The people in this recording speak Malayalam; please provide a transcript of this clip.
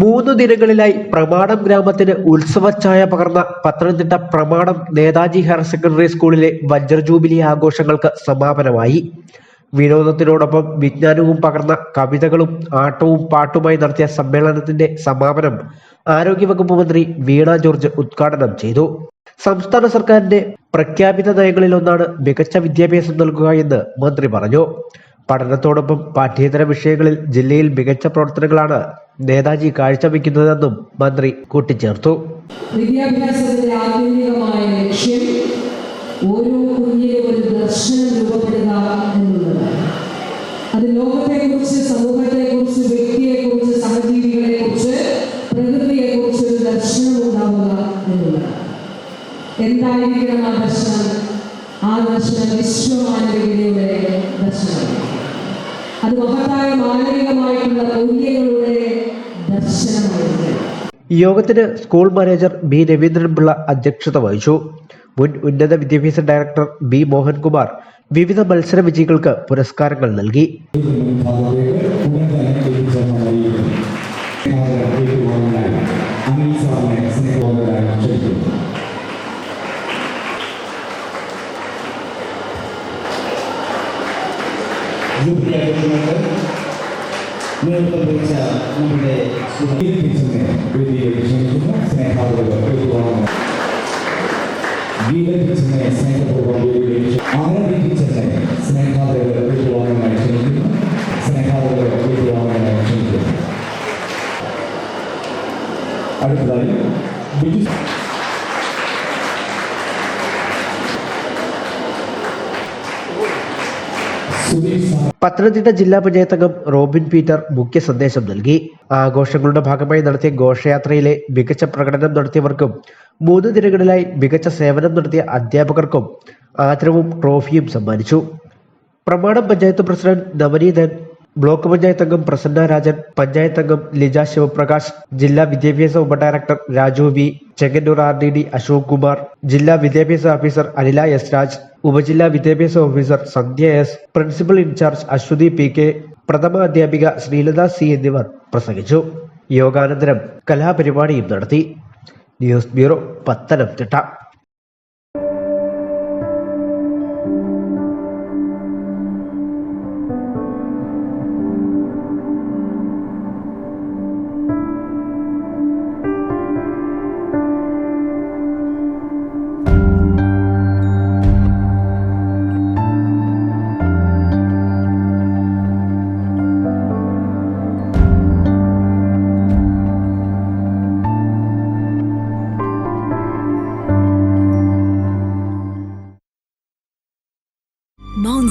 മൂന്ന് ദിനങ്ങളിലായി പ്രമാണം ഗ്രാമത്തിന് ഉത്സവച്ഛായ പകർന്ന പത്തനംതിട്ട പ്രമാണം നേതാജി ഹയർ സെക്കൻഡറി സ്കൂളിലെ വജ്ര ജൂബിലി ആഘോഷങ്ങൾക്ക് സമാപനമായി. വിനോദത്തിനോടൊപ്പം വിജ്ഞാനവും പകർന്ന കവിതകളും ആട്ടവും പാട്ടുമായി നടത്തിയ സമ്മേളനത്തിന്റെ സമാപനം ആരോഗ്യവകുപ്പ് മന്ത്രി വീണ ജോർജ് ഉദ്ഘാടനം ചെയ്തു. സംസ്ഥാന സർക്കാരിന്റെ പ്രഖ്യാപിത നയങ്ങളിലൊന്നാണ് മികച്ച വിദ്യാഭ്യാസം നൽകുക എന്ന് മന്ത്രി പറഞ്ഞു. പഠനത്തോടൊപ്പം പാഠ്യേതര വിഷയങ്ങളിൽ ജില്ലയിൽ മികച്ച പ്രവർത്തനങ്ങളാണ് നേതാജി കാഴ്ചവെക്കുന്നതെന്നും മന്ത്രി കൂട്ടിച്ചേർത്തു. ലക്ഷ്യം ഓരോ ഒരു ദർശനം അത് ലോകത്തെക്കുറിച്ച് സമൂഹത്തെക്കുറിച്ച് വ്യക്തിയെക്കുറിച്ച് സഹജീവികളെക്കുറിച്ച് ദർശനം ഉണ്ടാവുക എന്നുള്ളതാണ്. എന്തായിരിക്കണം ആ ദർശനം? ആ ദർശനം വിശ്വമാനവികതയുടെ അത് മഹത്തായ മാനവികമായിട്ടുള്ള മൂല്യങ്ങളുടെ യോഗത്തിന് സ്കൂൾ മാനേജർ ബി രവീന്ദ്രൻപിള്ള അധ്യക്ഷത വഹിച്ചു. മുൻ ഉന്നത വിദ്യാഭ്യാസ ഡയറക്ടർ ബി മോഹൻകുമാർ വിവിധ മത്സര വിജയികൾക്ക് പുരസ്കാരങ്ങൾ നൽകി. ജൂബിലി ആഘോഷങ്ങൾക്ക് നേതൃത്വം വഹിച്ച നമ്മുടെ സുഹൃത്ത് ടീച്ചറിനെ വേദിയിലേക്ക് ക്ഷണിക്കുന്നു സ്നേഹാദരവ് ഏറ്റുവാങ്ങുന്നു ഗീത ടീച്ചറിനെ സ്നേഹപൂർവ്വം വേദിയിലേക്ക് ക്ഷ- ആനന്ദി ടീച്ചറിനെ സ്നേഹാദരവ് ഏറ്റുവാങ്ങാനായി ക്ഷണിക്കുന്നു സ്നേഹാദരവ് ഏറ്റുവാങ്ങാനായി ക്ഷണിക്കുന്നു അടുത്തതായി പത്തനംതിട്ട ജില്ലാ പഞ്ചായത്ത് അംഗം റോബിൻ പീറ്റർ മുഖ്യ സന്ദേശം നൽകി. ആഘോഷങ്ങളുടെ ഭാഗമായി നടത്തിയ ഘോഷയാത്രയിലെ മികച്ച പ്രകടനം നടത്തിയവർക്കും മൂന്ന് ദിനങ്ങളിലായി മികച്ച സേവനം നടത്തിയ അധ്യാപകർക്കും ആദരവും ട്രോഫിയും സമ്മാനിച്ചു. പ്രമാണം പഞ്ചായത്ത് പ്രസിഡന്റ് നവനീതൻ ബ്ലോക്ക് പഞ്ചായത്ത് അംഗം പ്രസന്ന രാജൻ പഞ്ചായത്ത് അംഗം ലിജ ശിവപ്രകാശ് ജില്ലാ വിദ്യാഭ്യാസ ഉപഡയറക്ടർ Raju V Chengannur R D D Ashok Kumar ജില്ലാ വിദ്യാഭ്യാസ ഓഫീസർ അനില എസ് രാജ് ഉപജില്ലാ വിദ്യാഭ്യാസ officer Sandhya S principal incharge Aswathy P K പ്രഥമ അധ്യാപിക ശ്രീലത സി എന്നിവർ പ്രസംഗിച്ചു. യോഗാനന്തരം കലാപരിപാടിയും നടത്തി. News bureau Pathanamthitta.